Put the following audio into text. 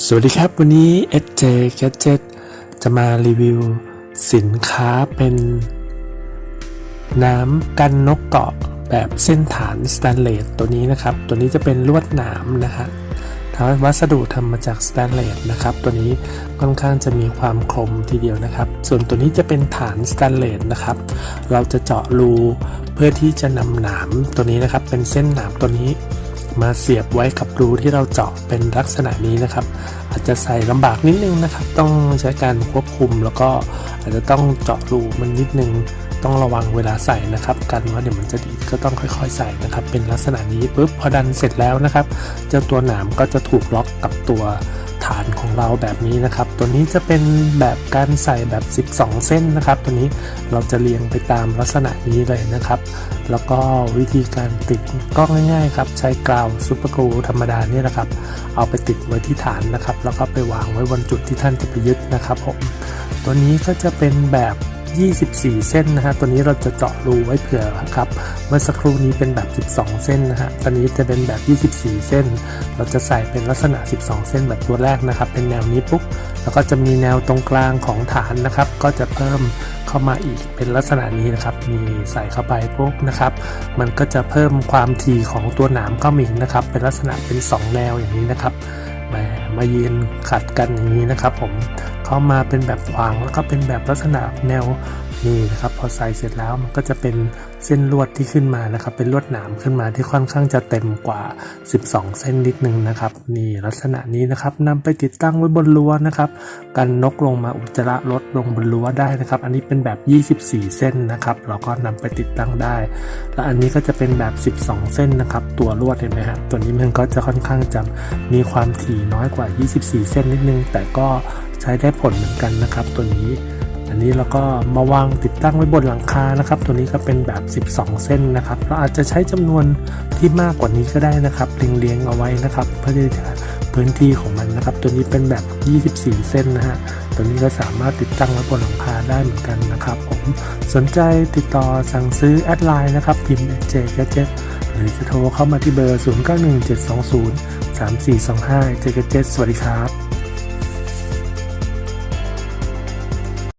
สวัสดีครับ วันนี้ SJ Gadget จะมารีวิว สินค้าเป็น น้ำกันนกเกาะแบบเส้นฐานสแตนเลสตัวนี้นะครับ ตัวนี้จะเป็นลวดหนามนะฮะทางวัสดุทำมาจากสแตนเลสนะครับ ตัวนี้ค่อนข้างจะมีความคมทีเดียวนะครับ ส่วนตัวนี้จะเป็นฐานสแตนเลสนะครับ เราจะเจาะรูเพื่อที่จะนำหนามตัวนี้นะครับ เป็นเส้นหนามตัวนี้ มาเสียบไว้กับรูที่เราเจาะเป็นลักษณะนี้นะครับ อาจจะใส่ลำบากนิดนึงนะครับ ต้องใช้การควบคุมแล้วก็อาจจะต้องเจาะรูมันนิดนึง ต้องระวังเวลาใส่นะครับ กันว่าเดี๋ยวมันจะดีก็ต้องค่อยๆ ใส่นะครับ เป็นลักษณะนี้ปุ๊บพอดันเสร็จแล้วนะครับ เจ้าตัวหนามก็จะถูกล็อกกับตัว ของเราแบบนี้นะครับ ตัวนี้จะเป็นแบบการใส่แบบ 12 เส้นนะครับ ตัวนี้เราจะเรียงไปตามลักษณะนี้เลยนะครับ แล้วก็วิธีการติดก็ง่ายๆครับ ใช้กาวซูเปอร์กลูธรรมดาเนี่ยนะครับ เอาไปติดไว้ที่ฐานนะครับ แล้วก็ไปวางไว้บนจุดที่ท่านจะไปยึดนะครับผมตัวนี้ก็จะเป็นแบบ 24 เส้นนะฮะตัวนี้เราจะเจาะรูไว้เผื่อครับ เมื่อสักครู่นี้เป็นแบบ 12 เส้นนะฮะตอนนี้จะเป็นแบบ 24 เส้น เราจะใส่เป็นลักษณะ 12 เส้นแบบตัวแรกนะครับ เป็นแนวนี้ปุ๊บแล้วก็จะมีแนวตรงกลางของฐานนะครับ ก็จะเพิ่มเข้ามาอีกเป็นลักษณะนี้นะครับ มีใส่เข้าไปปุ๊บนะครับ มันก็จะเพิ่มความถี่ของตัวหนามเข้ามาอีกนะครับ เป็นลักษณะเป็น 2 แนวอย่างนี้นะครับ มาเยืนขัดกันอย่างนี้นะครับ ผมเขามาเป็นแบบขวางแล้วก็เป็นแบบลักษณะแนว นี่นะครับพอใส่เสร็จแล้วมันก็จะเป็นเส้นลวดที่ขึ้นมานะครับ เป็นลวดหนามขึ้นมาที่ค่อนข้างจะเต็มกว่า 12 เส้นนิดนึงนะครับนี่ลักษณะนี้นะครับนำไปติดตั้งไว้บนรั้วนะครับกันนกลงมาอุจจาระลดลงบนรั้วได้นะครับ อันนี้เป็นแบบ 24 เส้นนะครับ เราก็นำไปติดตั้งได้ และอันนี้ก็จะเป็นแบบ 12 เส้นนะครับ ตัวลวดเห็นไหมฮะตัวนี้มันก็จะค่อนข้างจะมีความถี่น้อยกว่า 24 เส้นนิดนึง แต่ก็ใช้ได้ผลเหมือนกันนะครับ ตัวนี้ อันนี้เราก็มาวางติดตั้งไว้บนหลังคานะครับ ตัวนี้ก็เป็นแบบ 12 เส้นนะครับ เราอาจจะใช้จำนวนที่มากกว่านี้ก็ได้นะครับเรียงๆเอาไว้นะครับ เพื่อที่จะพื้นที่ของมันนะครับ ตัวนี้เป็นแบบ 24 เส้นนะฮะ ตัวนี้ก็สามารถติดตั้งไว้บนหลังคาได้เหมือนกันนะครับ ผมสนใจติดต่อสั่งซื้อแอดไลน์นะครับพิมพ์ j g a d g e t หรือจะโทรเข้ามาที่เบอร์ 0917203425 j g a d g e t สวัสดีครับ